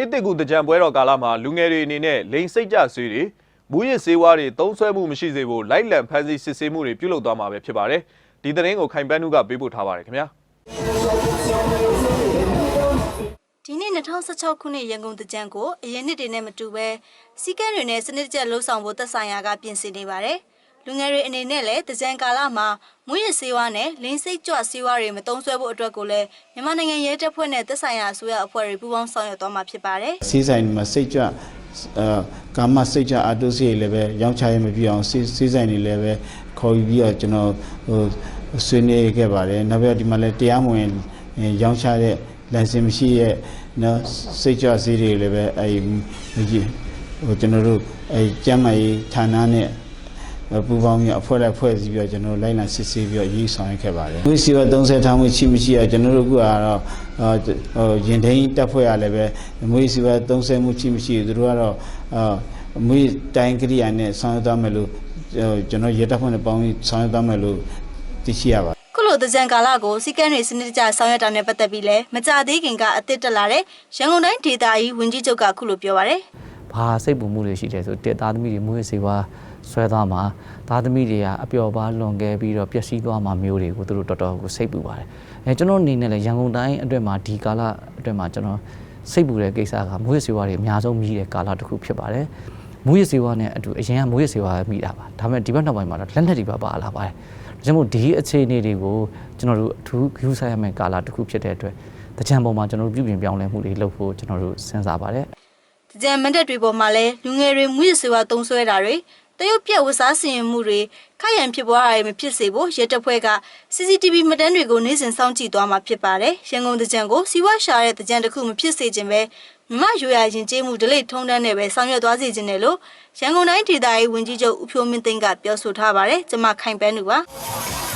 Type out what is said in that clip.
နှစ်တစ်ကူတကြံပွဲတော်ကာလမှာလူငယ်တွေအနေနဲ့လိန်စိတ်ကြဆွေးတွေမူရစ်စေးဝါးတွေသုံးဆွဲမှုမရှိစေဖို့လိုက်လံဖန်ဆီးစစ်ဆေးမှုတွေပြုလုပ်သွားမှာပဲဖြစ်ပါတယ်ဒီသတင်းကိုခိုင်ပန်းနုကပေးပို့ထားပါတယ်ခင်ဗျာဒီနေ့2016ခုနှစ်ရန်ကုန်တကြံကိုအရင်နှစ်တွေနဲ့မတူပဲစီကံတွေနဲ့စနစ်တကျလှုပ်ဆောင်ဖို့သက်ဆိုင်ရာကပြင်ဆင်နေပါတယ်။ လူငယ်တွေအနေနဲ့လည်းတကြံကာလမှာမွေးရစေးဝါးနဲ့လင်းစိတ်ကြွစေးဝါးတွေမတုံးဆွဲဖို့အတွက်ကိုလည်းမြန်မာနိုင်ငံရဲတပ်ဖွဲ့နဲ့သက်ဆိုင်ရာအစိုးရအဖွဲ့တွေပူးပေါင်းဆောင်ရွက်သွားမှာဖြစ်ပါတယ်။စီးဆိုင်မှာစိတ်ကြအဲကာမစိတ်ကြအတုစိတ်လည်းပဲရောင်းချရမပြအောင်စီးစီးဆိုင်တွေလည်းပဲခေါ်ယူပြီးတော့ကျွန်တော်ဟိုဆွေးနွေးခဲ့ပါတယ်နောက်ပြီးတော့ဒီမှာလည်းတရားမဝင်ရောင်းချတဲ့ license မရှိရဲ့နော်စိတ်ကြစည်းတွေလည်းပဲအဲဟိုကျွန်တော်တို့အဲကျမ်းမာရေးဌာနနဲ့ ပူပေါင်းပြီးအဖွဲ့လိုက်ဖွဲ့စည်းပြီးတော့ကျွန်တော်တို့လိုက်လံစစ်ဆေးပြီးတော့ရေးဆောင်ရွက်ခဲ့ပါတယ်။ဝိစီဝ30ထားမှုရှိမရှိอ่ะကျွန်တော်တို့ကတော့ဟိုရင်ထိန်တက်ဖွဲ့ရလည်းပဲမွေးစီဝ30မှုရှိမရှိသူတို့ကတော့အာမွေးတိုင်းကရိယာနဲ့ဆောင်ရွက်သွားမယ်လို့ကျွန်တော်ရေတပ်ဖွဲ့နဲ့ပေါင်းပြီးဆောင်ရွက်သွားမယ်လို့သိရှိရပါတယ်ခုလိုတကြံကာလကိုစီကံတွေစနစ်တကျဆောင်ရွက်တာနဲ့ပတ်သက်ပြီးလည်းမကြသေးခင်ကအသစ်တက်လာတဲ့ရန်ကုန်တိုင်းဒေသကြီးဝန်ကြီးချုပ်ကခုလိုပြောပါတယ် ဘာစိတ်ပူမှုတွေရှိတယ်ဆိုတက်သားသမီးတွေမွေးစေပါဆွဲသွားမှာသားသမီးတွေကအပျော်ပါလွန်ခဲ့ပြီးတော့ပျက်စီးသွားမှာမျိုးတွေကိုသူတို့တော်တော်ကိုစိတ်ပူပါတယ်အဲကျွန်တော်အနေနဲ့လည်းရန်ကုန်တိုင်းအတွက်မှာဒီကာလအတွက်မှာကျွန်တော်စိတ်ပူတဲ့ကိစ္စကမွေးစေဝါတွေအများဆုံးမြည်တဲ့ကာလတစ်ခုဖြစ်ပါတယ်မွေးစေဝါနဲ့အတူအရင်ကမွေးစေဝါပဲမိတာပါဒါပေမဲ့ဒီဘက်နောက်ပိုင်းမှာတော့လက်နက်တွေပါပါလာပါတယ်ဒါကြောင့်မို့ဒီအခြေအနေတွေကိုကျွန်တော်တို့အထူးဂရုစိုက်ရမယ့်ကာလတစ်ခုဖြစ်တဲ့အတွက်တကြံပေါ်မှာကျွန်တော်တို့ပြုပြင်ပြောင်းလဲမှုတွေလုပ်ဖို့ကျွန်တော်တို့စဉ်းစားပါတယ်။တ ကြံမန်တက်တွေပေါ်မှာလည်းလူငယ်တွေမွေးစေဝါတုံးဆွဲတာတွေတရုတ်ပြက်ဝစားစီရင်မှုတွေခိုက်ရန်ဖြစ်ပွားတာတွေမဖြစ်စေဖို့ရဲတပ်ဖွဲ့က CCTV မှတ်တမ်းတွေကိုနေ့စဉ်စောင့်ကြည့်သွားမှာဖြစ်ပါတယ်။ရန်ကုန်တကြံကိုစီဝါရှာတဲ့တကြံတစ်ခုမဖြစ်စေခြင်းပဲမြမရိုးရာရင်ကျေးမှုဒလိထုံးတန်းနဲ့ပဲဆောင်ရွက်သွားစေခြင်းတယ်လို့ရန်ကုန်တိုင်းဒေသကြီးဝန်ကြီးချုပ်ဦးဖြိုးမင်းသိန်းကပြောဆိုထားပါတယ်။ကျွန်မခိုင်ပန်းသူပါ။